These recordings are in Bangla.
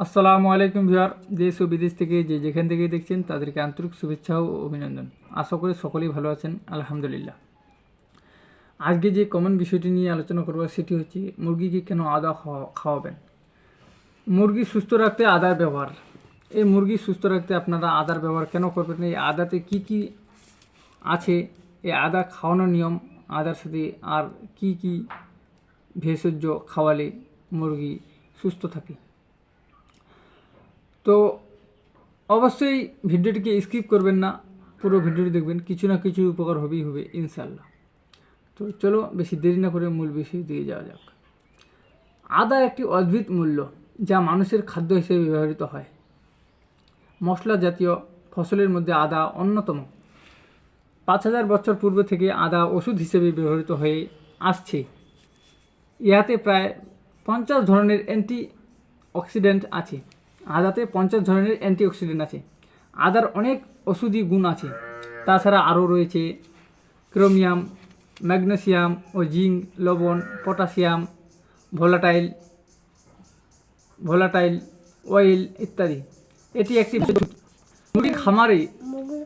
আসসালামু আলাইকুম ভিউয়ার, দেশ ও বিদেশ থেকে যে যেখান থেকে দেখছেন তাদেরকে আন্তরিক শুভেচ্ছা ও অভিনন্দন। আশা করি সকলেই ভালো আছেন, আলহামদুলিল্লাহ। আজকে যে কমন বিষয়টি নিয়ে আলোচনা করব সেটি হচ্ছে মুরগিকে কেন আদা খাওয়া- খাওয়াবেন? মুরগি সুস্থ রাখতে আদার ব্যবহার। এই মুরগি সুস্থ রাখতে আপনারা আদার ব্যবহার কেন করবেন? এই আদাতে কি কি আছে? এই আদা খাওয়ানোর নিয়ম, আদার সাথে আর কি কি ভেষজ খাওয়ালে মুরগি সুস্থ থাকে? তো অবশ্যই ভিডিওটিকে স্কিপ করবেন না, পুরো ভিডিওটি দেখবেন, কিছু না কিছু উপকার হবেই হবে ইনশাল্লাহ তো চলো বেশি দেরি না করে মূল বিষয়ে দিয়ে যাওয়া যাক। আদা একটি অদ্ভুত মূল্য, যা মানুষের খাদ্য হিসেবে ব্যবহৃত হয়। মশলা জাতীয় ফসলের মধ্যে আদা অন্যতম। পাঁচ হাজার বছর পূর্ব থেকে আদা ওষুধ হিসেবে ব্যবহৃত হয়ে আসছে। ইহাতে প্রায় পঞ্চাশ ধরনের অ্যান্টি অক্সিডেন্ট আছে। আদাতে পঞ্চাশ ধরনের অ্যান্টিঅক্সিডেন্ট আছে। আদার অনেক ওষুধি গুণ আছে। তাছাড়া আরও রয়েছে ক্রোমিয়াম ম্যাগনেসিয়াম ও জিঙ্ক লবণ পটাশিয়াম ভোলাটাইল ভোলাটাইল অয়েল ইত্যাদি। এটি একটি মুরগির খামারে মুরগির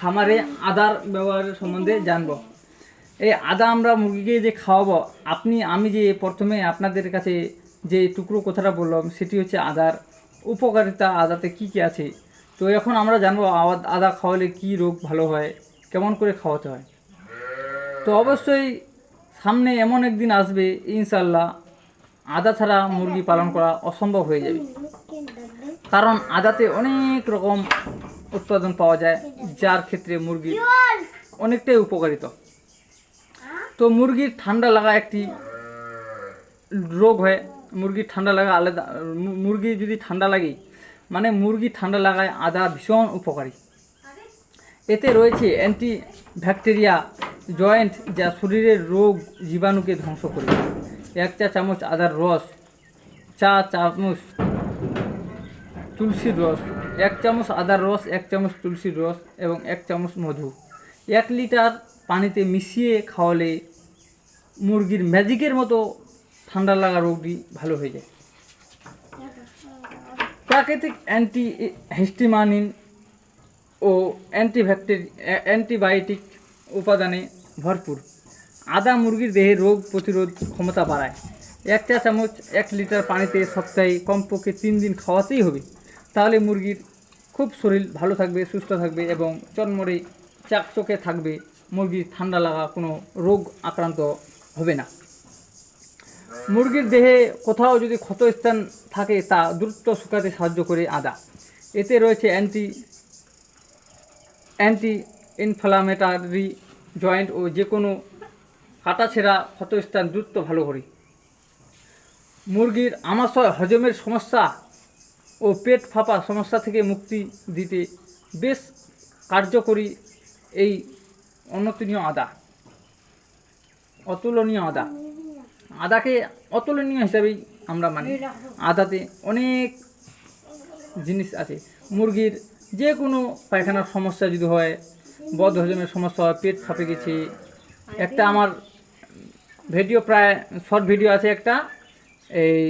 খামারে। আদার ব্যবহারের সম্বন্ধে জানব। এই আদা আমরা মুরগিকে যে খাওয়াবো আপনি আমি যে প্রথমে আপনাদের কাছে যে টুকরো কথাটা বললাম, সেটি হচ্ছে আদার উপকারিতা আদাতে কি কি আছে? তো এখন আমরা জানব আদ- খাওয়ালে কি রোগ ভালো হয়, কেমন করে খাওয়াতে হয়? তো অবশ্যই সামনে এমন একদিন আসবে ইনশাল্লাহ আদা ছাড়া মুরগি পালন করা অসম্ভব হয়ে যাবে। কারণ আদাতে অনেক রকম উৎপাদন পাওয়া যায়, যার ক্ষেত্রে মুরগি অনেকটাই উপকারিত। তো মুরগির ঠান্ডা লাগা একটি রোগ হয় মুরগির ঠান্ডা লাগা আলাদা মুরগি যদি ঠান্ডা লাগে মানে মুরগি ঠান্ডা লাগায় আদা ভীষণ উপকারী। এতে রয়েছে অ্যান্টি ব্যাকটেরিয়া জয়েন্ট যা শরীরের রোগ জীবাণুকে ধ্বংস করে এক চা চামচ আদার রস, চা চামচ তুলসীর রস, এক চামচ আদার রস, এক চামচ তুলসীর রস এবং এক চামচ মধু। এক লিটার পানিতে মিশিয়ে খাওয়ালে মুরগির ম্যাজিকের মতো ঠান্ডা লাগা রোগটি ভালো হয়ে যায়। প্রাকৃতিক অ্যান্টি হিস্টিমানিন ও অ্যান্টিব্যাকটেরি, অ্যান্টিবায়োটিক উপাদানে ভরপুর। আদা মুরগির দেহে রোগ প্রতিরোধ ক্ষমতা বাড়ায়। এক চা চামচ, এক লিটার পানিতে সপ্তাহে কমপক্ষে তিন দিন খাওয়াতেই হবে। তাহলে মুরগির খুব শরীর ভালো থাকবে, সুস্থ থাকবে এবং চনমরে চাকচকে থাকবে। মুরগির ঠান্ডা লাগা কোনো রোগ আক্রান্ত হবে না। মুরগির দেহে কোথাও যদি ক্ষতস্থান থাকে, তা দ্রুত শুকাতে সাহায্য করে আদা। এতে রয়েছে অ্যান্টি অ্যান্টি ইনফ্লামেটারি জয়েন্ট ও যে কোনো কাটাছেঁড়া ক্ষতস্থান দ্রুত ভালো করে। মুরগির আমাশয় হজমের সমস্যা ও পেট ফাঁপা সমস্যা থেকে মুক্তি দিতে বেশ কার্যকরী এই অনতুলনীয় আদা, অতুলনীয় আদা। আদাকে অতুলনীয় হিসাবেই আমরা মানি। আদাতে অনেক জিনিস আছে। মুরগির যে কোনো পায়খানার সমস্যা যদি হয় বদ হজমের সমস্যা হয়, পেট ফাঁপে গেছে। একটা আমার ভিডিও প্রায় শর্ট ভিডিও আছে একটা। এই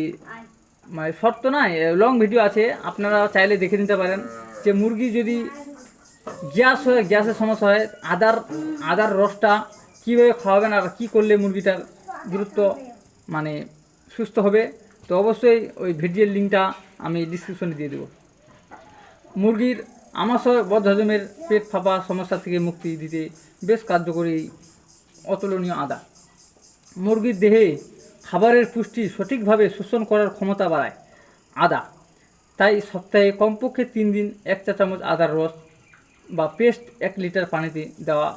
মানে শর্ট তো নয়, লং ভিডিও আছে। আপনারা চাইলে দেখে নিতে পারেন যে মুরগি যদি গ্যাস হয়, গ্যাসের সমস্যা হয়, আদার আদার রসটা কীভাবে খাওয়াবেন আর কী করলে মুরগিটার দ্রুত মানে সুস্থ হবে, তো অবশ্যই ওই ভিডিওর লিঙ্কটা আমি ডিসক্রিপশনে দিয়ে দেবো। মুরগির আমাশয় বদহজমের পেট ফাঁপা সমস্যা থেকে মুক্তি দিতে বেশ কার্যকরী অতুলনীয় আদা। মুরগির দেহে খাবারের পুষ্টি সঠিকভাবে শোষণ করার ক্ষমতা বাড়ায় আদা। তাই সপ্তাহে কমপক্ষে তিন দিন এক চা চামচ আদার রস বা পেস্ট এক লিটার পানিতে দেওয়া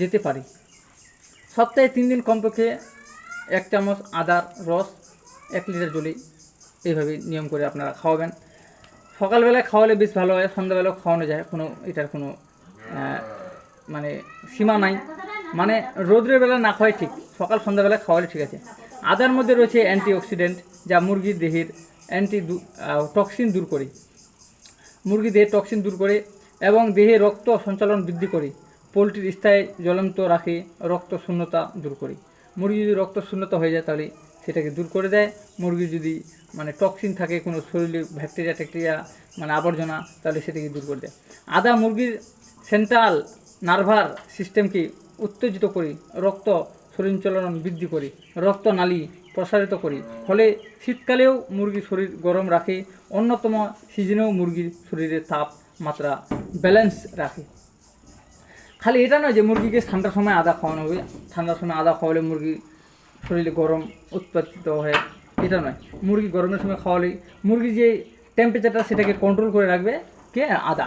যেতে পারে। সপ্তাহে তিন দিন কমপক্ষে এক চামচ আদার রস, এক লিটার জলে এইভাবে নিয়ম করে আপনারা খাওয়াবেন। সকালবেলায় খাওয়ালে বেশ ভালো হয়, সন্ধ্যাবেলাও খাওয়ানো যায়, কোনো এটার কোনো মানে সীমা নাই। মানে রোদ্রের বেলা না খাওয়াই ঠিক, সকাল সন্ধ্যাবেলায় খাওয়ালে ঠিক আছে। আদার মধ্যে রয়েছে অ্যান্টিঅক্সিডেন্ট, যা মুরগির দেহের অ্যান্টি টক্সিন দূর করে। মুরগি দেহের টক্সিন দূর করে এবং দেহে রক্ত সঞ্চালন বৃদ্ধি করে, পোলট্রির স্থায়ী জ্বলন্ত রাখে, রক্ত শূন্যতা দূর করে। মুরগি যদি রক্ত শূন্যতা হয়ে যায় তাহলে সেটাকে দূর করে দেয়। মুরগির যদি মানে টক্সিন থাকে, কোনো শরীরে ব্যাকটেরিয়া, ট্যাকটেরিয়া মানে আবর্জনা, তাহলে সেটাকে দূর করে দেয়। আদা মুরগির সেন্ট্রাল নার্ভার সিস্টেমকে উত্তেজিত করি, রক্ত সঞ্চালন বৃদ্ধি করি রক্তনালী প্রসারিত করি। ফলে শীতকালেও মুরগির শরীর গরম রাখে, অন্যতম সিজনেও মুরগির শরীরের তাপমাত্রা ব্যালেন্স রাখে। খালি এটা নয় যে মুরগিকে ঠান্ডার সময় আদা খাওয়ানো হবে। ঠান্ডার সময় আদা খাওয়ালে মুরগি শরীরে গরম উৎপাদিত হয়। এটা নয়। মুরগি গরমের সময় খাওয়ালে মুরগি যে টেম্পারেচারটা সেটাকে কন্ট্রোল করে রাখবে কে? আদা।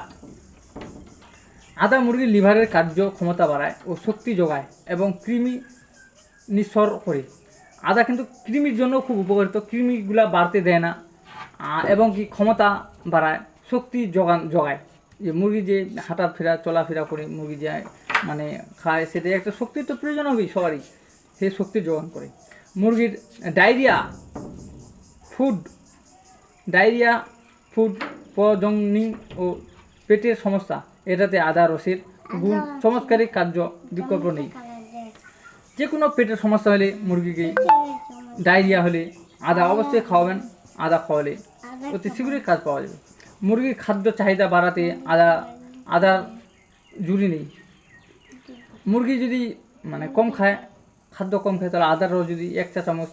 আদা মুরগির লিভারের কার্য ক্ষমতা বাড়ায় ও শক্তি যোগায় এবং কৃমি নিঃসর করে। আদা কিন্তু কৃমির জন্য খুব উপকারিত। কৃমিগুলা বাড়তে দেয় না এবং কি ক্ষমতা বাড়ায়, শক্তি যোগান, যোগায়। যে মুরগি যে হাঁটা ফেরা চলাফেরা করে মুরগি যে মানে খায় সেটাই একটা শক্তির তো প্রয়োজন হবেই সবারই। সে শক্তি যোগান করে। মুরগির diarrhoea food diarrhoea food poisoning ও পেটের সমস্যা এটাতে আদা রসের গুণ চমৎকারী কার্য বিকল্প নেই। যে কোনো পেটের সমস্যা হলে মুরগিকে ডায়রিয়া হলে আদা অবশ্যই খাওয়াবেন। আদা খাওয়ালে অতি শীঘ্রই কাজ পাওয়া যাবে। মুরগির খাদ্য চাহিদা বাড়াতে আদা আদার জুড়ি নেই। মুরগি যদি মানে কম খায়, খাদ্য কম খায়, তাহলে আদার রস যদি এক চা চামচ,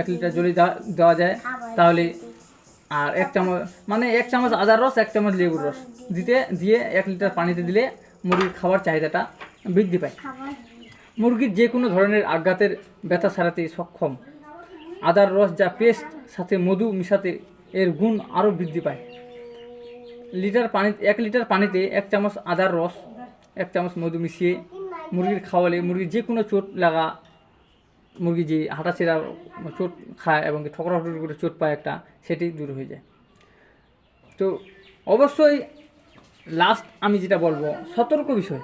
এক লিটার জলে দেওয়া যায়, তাহলে আর এক চামচ মানে এক চামচ আদার রস, এক চামচ লেবুর রস দিতে, দিয়ে এক লিটার পানিতে দিলে মুরগির খাবার চাহিদাটা বৃদ্ধি পায়। মুরগির যে কোনো ধরনের আঘাতের ব্যথা সারাতে সক্ষম। আদার রস যা পেস্ট, সাথে মধু মিশাতে এর গুণ আরও বৃদ্ধি পায়। লিটার পানি, এক লিটার পানিতে এক চামচ আদার রস, এক চামচ মধু মিশিয়ে মুরগির খাওয়ালে মুরগির যে কোনো চোট লাগা মুরগি যে হাঁটাচেরা চোট খায় এবং ঠকরা ঠকরি করে চোট পায় একটা, সেটি দূর হয়ে যায়। তো অবশ্যই লাস্ট আমি যেটা বলব, সতর্ক বিষয়।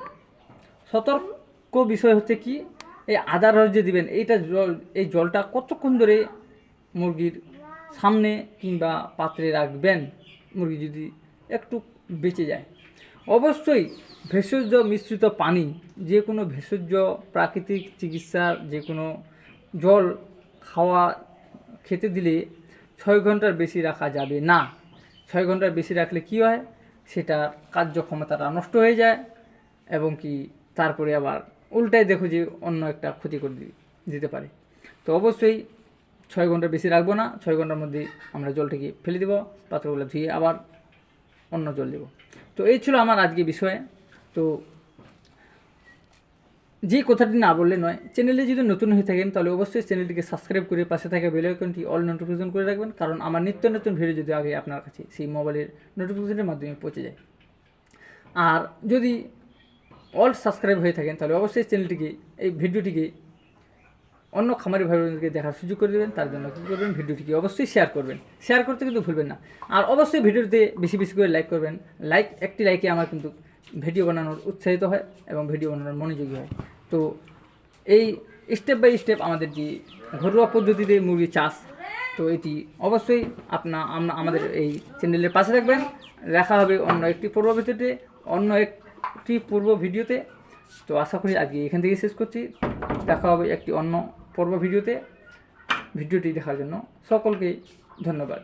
সতর্ক বিষয় হচ্ছে কি, এই আদার রস যে দিবেন, এইটা জল, এই জলটা কতক্ষণ ধরে মুরগির সামনে কিংবা পাত্রে রাখবেন? মুরগি যদি একটু বেঁচে যায়। অবশ্যই ভেষজ মিশ্রিত পানি যে কোনো ভেষজ, প্রাকৃতিক চিকিৎসার যে কোনো জল খাওয়া, খেতে দিলে ছয় ঘণ্টার বেশি রাখা যাবে না। ছয় ঘণ্টার বেশি রাখলে কি হয়? সেটার কার্যক্ষমতাটা নষ্ট হয়ে যায় এবং কি তারপরে আবার উল্টাই দেখো যে অন্য একটা ক্ষতি করে দিতে পারে। তো অবশ্যই ছয় ঘণ্টা বেশি রাখব না, ছয় ঘণ্টার মধ্যে আমরা জলটাকে ফেলে দেবো, পাত্রগুলো ধুয়ে আবার অন্য জল দেবো। তো এই ছিল আমার আজকে বিষয়ে। তো যে কথাটি না বললে নয় চ্যানেলে যদি নতুন হয়ে থাকেন, তাহলে অবশ্যই চ্যানেলটিকে সাবস্ক্রাইব করে পাশে থাকা বেল আইকনটি অল নোটিফিকেশন করে রাখবেন, কারণ আমার নিত্য নতুন ভিডিও যদি আগে আপনার কাছে সেই মোবাইলের নোটিফিকেশনের মাধ্যমে পৌঁছে যায়। আর যদি অল সাবস্ক্রাইব হয়ে থাকেন, তাহলে অবশ্যই চ্যানেলটিকে এই ভিডিওটিকে অন্য খামারি ভাই বোনদেরকে দেখার সুযোগ করে দেবেন, তার জন্য কী করবেন, ভিডিওটিকে অবশ্যই শেয়ার করবেন। শেয়ার করতে কিন্তু ভুলবেন না। আর অবশ্যই ভিডিওতে বেশি বেশি করে লাইক করবেন। লাইক একটি লাইকে আমার কিন্তু ভিডিও বানানোর উৎসাহিত হয় এবং ভিডিও বানানোর মনোযোগী হয়। তো এই স্টেপ বাই স্টেপ আমাদের যে ঘরোয়া পদ্ধতিতে মুরগি চাষ, তো এটি অবশ্যই আপনা, আমরা আমাদের এই চ্যানেলের পাশে রাখবেন দেখা হবে অন্য একটি পূর্ব ভিডিওতে অন্য একটি পূর্ব ভিডিওতে। তো আশা করি আজকে এখান থেকে শেষ করছি। দেখা হবে একটি অন্য পর্ব ভিডিওতে ভিডিওটি দেখার জন্য সকলকে ধন্যবাদ।